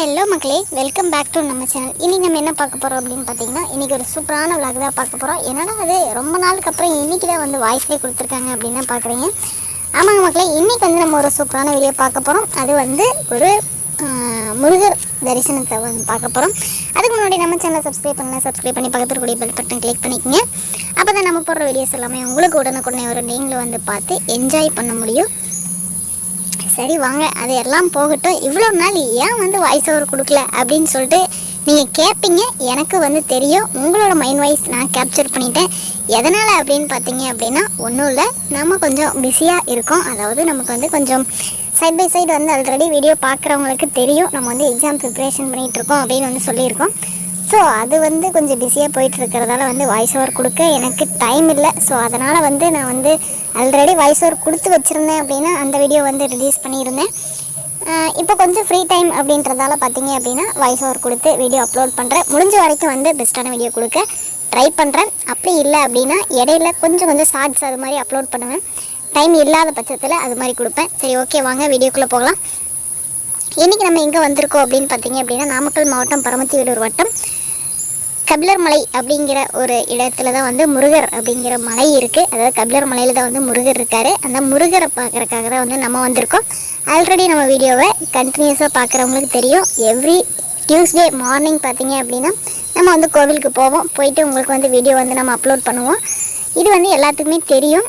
Hello மக்களே. Welcome back to நம்ம channel இன்றைக்கி நம்ம என்ன பார்க்க போகிறோம் அப்படின்னு பார்த்தீங்கன்னா இன்றைக்கி ஒரு சூப்பரான விளாக் தான் பார்க்க போகிறோம் என்னடா அது ரொம்ப நாளுக்கு அப்புறம் இன்றைக்கி தான் வந்து வாய்ஸ்லேயே கொடுத்துருக்காங்க அப்படின்னு தான் பார்க்குறீங்க. ஆமாங்க மக்களே இன்றைக்கி வந்து நம்ம ஒரு சூப்பரான வீடியோ பார்க்க போகிறோம் அது வந்து ஒரு முருகர் தரிசனத்தை வந்து பார்க்க போகிறோம் அதுக்கு முன்னாடி நம்ம சேனலை சப்ஸ்கிரைப் பண்ணலாம் சப்ஸ்கிரைப் பண்ணி பக்கத்தில் கூடிய பெல் பட்டன் கிளிக் பண்ணிக்கோங்க. அப்போ தான் நம்ம போடுற வீடியோஸ் எல்லாமே உங்களுக்கு உடனுக்குடனே வரும் நீங்களும் வந்து பார்த்து என்ஜாய் பண்ண முடியும். சரி வாங்க அது எல்லாம் போகட்டும். இவ்வளோ நாள் ஏன் வந்து வாய்ஸ் ஓவர் கொடுக்கல அப்படின்னு சொல்லிட்டு நீங்கள் கேட்பீங்க எனக்கு வந்து தெரியும். உங்களோட மைண்ட் வாய்ஸ் நான் கேப்சர் பண்ணிட்டேன். எதனால் அப்படின்னு பார்த்தீங்க அப்படின்னா ஒன்றும் இல்லை. நம்ம கொஞ்சம் பிஸியாக இருக்கோம். அதாவது நமக்கு வந்து கொஞ்சம் சைட் பை சைடு வந்து ஆல்ரெடி வீடியோ பார்க்குறவங்களுக்கு தெரியும். நம்ம வந்து எக்ஸாம் ப்ரிப்ரேஷன் பண்ணிகிட்டு இருக்கோம் அப்படின்னு வந்து சொல்லியிருக்கோம். ஸோ அது வந்து கொஞ்சம் பிஸியாக போயிட்டு இருக்கிறதால வந்து வாய்ஸ் ஓவர் கொடுக்க எனக்கு டைம் இல்லை. ஸோ அதனால் வந்து நான் வந்து ஆல்ரெடி வாய்ஸ் ஓவர் கொடுத்து வச்சுருந்தேன் அப்படின்னா அந்த வீடியோ வந்து ரிலீஸ் பண்ணியிருந்தேன். இப்போ கொஞ்சம் ஃப்ரீ டைம் அப்படின்றதால பார்த்தீங்க அப்படின்னா வாய்ஸ் ஓவர் கொடுத்து வீடியோ அப்லோட் பண்ணுறேன் முடிஞ்ச வரைக்கும் வந்து பெஸ்ட்டான வீடியோ கொடுக்க ட்ரை பண்ணுறேன் அப்படி இல்லை அப்படின்னா இடையில கொஞ்சம் கொஞ்சம் ஷார்ட்ஸ் அது மாதிரி அப்லோட் பண்ணுவேன். டைம் இல்லாத பட்சத்தில் அது மாதிரி கொடுப்பேன். சரி ஓகே வாங்க வீடியோக்குள்ளே போகலாம். இன்றைக்கி நம்ம எங்கே வந்திருக்கோம் அப்படின்னு பார்த்தீங்க அப்படின்னா நாமக்கல் மாவட்டம் பரமத்தி வேலூர் வட்டம். கபிலர் மலை அப்படிங்கிற ஒரு இடத்துல தான் வந்து முருகர் அப்படிங்கிற மலை இருக்குது அதாவது கபிலர் மலையில் தான் வந்து முருகர் இருக்கார். அந்த முருகரை பார்க்குறக்காக தான் வந்து நம்ம வந்திருக்கோம். ஆல்ரெடி நம்ம வீடியோவை கண்டினியூஸாக பார்க்குறவங்களுக்கு தெரியும். எவ்ரி டியூஸ்டே மார்னிங் பார்த்தீங்க அப்படின்னா நம்ம வந்து கோவிலுக்கு போவோம். போயிட்டு உங்களுக்கு வந்து வீடியோ வந்து நம்ம அப்லோட் பண்ணுவோம். இது வந்து எல்லாத்துக்குமே தெரியும்.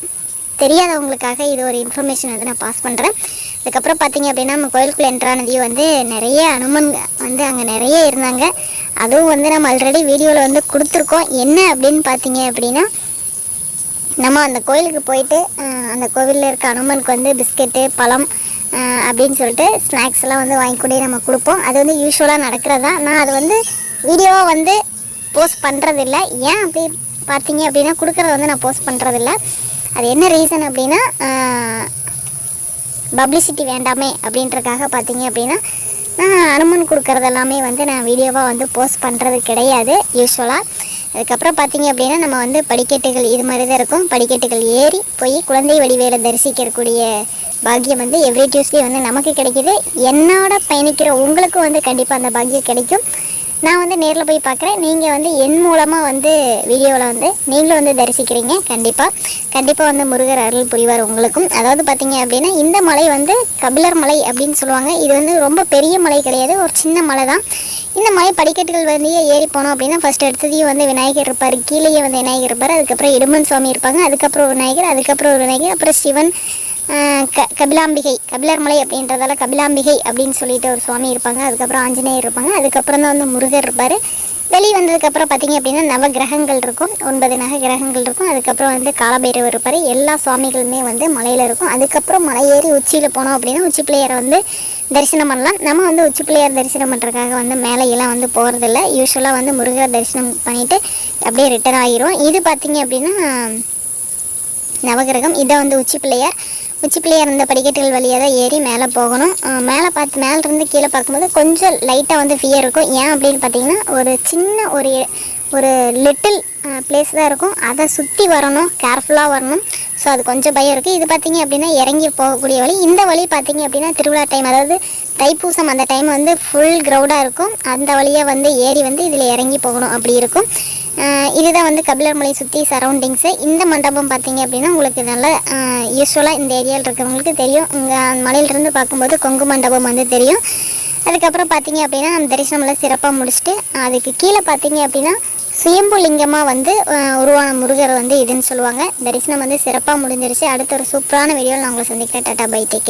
தெரியாதவங்களுக்காக இது ஒரு இன்ஃபர்மேஷன் வந்து நான் பாஸ் பண்ணுறேன் அதுக்கப்புறம் பார்த்தீங்க அப்படின்னா நம்ம கோயிலுக்குள்ளே என்ட்ரானதையும் வந்து நிறைய அனுமன் வந்து அங்கே நிறைய இருந்தாங்க. அதுவும் வந்து நம்ம ஆல்ரெடி வீடியோவில் வந்து கொடுத்துருக்கோம். என்ன அப்படின்னு பார்த்தீங்க அப்படின்னா நம்ம அந்த கோயிலுக்கு போயிட்டு அந்த கோவிலில் இருக்க அனுமனுக்கு வந்து பிஸ்கெட்டு பழம் அப்படின்னு சொல்லிட்டு ஸ்நாக்ஸ் எல்லாம் வந்து வாங்கி கொண்டே நம்ம கொடுப்போம். அது வந்து யூஸ்வலாக தான் நான் அது வந்து வீடியோவாக வந்து போஸ்ட் பண்ணுறதில்ல ஏன் அப்படி பார்த்தீங்க அப்படின்னா கொடுக்குறத வந்து நான் போஸ்ட் பண்ணுறதில்ல அது என்ன ரீசன் அப்படின்னா பப்ளிசிட்டி வேண்டாமே அப்படின்றக்காக பார்த்தீங்க அப்படின்னா நான் அனுமன் கொடுக்கறது எல்லாமே வந்து நான் வீடியோவாக வந்து போஸ்ட் பண்ணுறது கிடையாது யூஸ்வலாக அதுக்கப்புறம் பார்த்திங்க அப்படின்னா நம்ம வந்து படிக்கட்டுகள் இது மாதிரி தான் இருக்கும். படிக்கட்டுகள் ஏறி போய் குழந்தை வடிவேல தரிசிக்கக்கூடிய பாக்கியம் வந்து எவ்ரி டியூஸ்டே வந்து நமக்கு கிடைக்கிது. என்னோட பயணிக்கிற உங்களுக்கும் வந்து கண்டிப்பாக அந்த பாக்கியம் கிடைக்கும். நான் வந்து நேரில் போய் பார்க்குறேன் நீங்கள் வந்து என் மூலமாக வந்து வீடியோவில் வந்து நீங்களும் வந்து தரிசிக்கிறீங்க. கண்டிப்பாக கண்டிப்பாக வந்து முருகர் அருள் புரிவார் உங்களுக்கும். அதாவது பார்த்தீங்க அப்படின்னா இந்த மலை வந்து கபிலர் மலை அப்படின்னு சொல்லுவாங்க. இது வந்து ரொம்ப பெரிய மலை கிடையாது. ஒரு சின்ன மலை தான். இந்த மலை படிக்கட்டுகள் வந்து ஏறி போனோம் அப்படின்னா ஃபஸ்ட் எடுத்ததையும் வந்து விநாயகர் இருப்பார். கீழேயே வந்து விநாயகர் இருப்பார். அதுக்கப்புறம் இடுமன் சுவாமி இருப்பாங்க. அதுக்கப்புறம் ஒரு விநாயகர் அதுக்கப்புறம் ஒரு விநாயகர் அப்புறம் சிவன் க கபிலாம்பிகை கபிலர்மலை அப்படின்றதால கபிலாம்பிகை அப்படின்னு சொல்லிட்டு ஒரு சுவாமி இருப்பாங்க. அதுக்கப்புறம் ஆஞ்சநேயர் இருப்பாங்க. அதுக்கப்புறம் தான் வந்து முருகர் இருப்பார். வெளியே வந்ததுக்கப்புறம் பார்த்தீங்க அப்படின்னா நவ கிரகங்கள் இருக்கும். ஒன்பது நக கிரகங்கள் இருக்கும். அதுக்கப்புறம் வந்து காலபைரவர் இருப்பார். எல்லா சுவாமிகளுமே வந்து மலையில் இருக்கும். அதுக்கப்புறம் மலை ஏறி உச்சியில் போனோம் அப்படின்னா உச்சி பிள்ளையாரை வந்து தரிசனம் பண்ணலாம். நம்ம வந்து உச்சி பிள்ளையார் தரிசனம் பண்ணுறதுக்காக வந்து மேலையெல்லாம் வந்து போகிறதில்ல யூஸ்வலாக வந்து முருகர் தரிசனம் பண்ணிவிட்டு அப்படியே ரிட்டர்ன் ஆகிரும் இது பார்த்தீங்க அப்படின்னா நவகிரகம். இதை வந்து உச்சி பிள்ளையார் உச்சி பிள்ளையார் இந்த படிக்கட்டுகள் வழியாக தான் ஏறி மேலே போகணும். மேலே பார்த்து மேலேருந்து கீழே பார்க்கும்போது கொஞ்சம் லைட்டாக வந்து ஃபியர் இருக்கும். ஏன் அப்படின்னு பார்த்தீங்கன்னா ஒரு சின்ன ஒரு ஒரு லிட்டில் பிளேஸ் தான் இருக்கும். அதை சுற்றி வரணும் கேர்ஃபுல்லாக வரணும். ஸோ அது கொஞ்சம் பயம் இருக்குது இது பார்த்திங்க அப்படின்னா இறங்கி போகக்கூடிய வழி. இந்த வழி பார்த்தீங்க அப்படின்னா திருவிழா டைம் அதாவது தைப்பூசம் அந்த டைம் வந்து ஃபுல் க்ரௌடாக இருக்கும். அந்த வழியாக வந்து ஏறி வந்து இதில் இறங்கி போகணும். அப்படி இருக்கும். இதுதான் வந்து கபிலர் மலை சுற்றி சரௌண்டிங்ஸு இந்த மண்டபம் பார்த்தீங்க அப்படின்னா உங்களுக்கு நல்ல யூஸ்வலாக இந்த ஏரியாவில் இருக்கிறவங்களுக்கு தெரியும். இங்கே மலையிலிருந்து பார்க்கும்போது கொங்கு மண்டபம் வந்து தெரியும். அதுக்கப்புறம் பார்த்தீங்க அப்படின்னா அந்த தரிசனம்லாம் சிறப்பாக முடிச்சுட்டு அதுக்கு கீழே பார்த்தீங்க அப்படின்னா சுயம்பு லிங்கமாக வந்து உருவான முருகர் வந்து இதுன்னு சொல்லுவாங்க. தரிசனம் வந்து சிறப்பாக முடிஞ்சிருச்சு. அடுத்த ஒரு சூப்பரான வீடியோவில் நான் உங்களை சந்திக்கிறேன். Tata bye take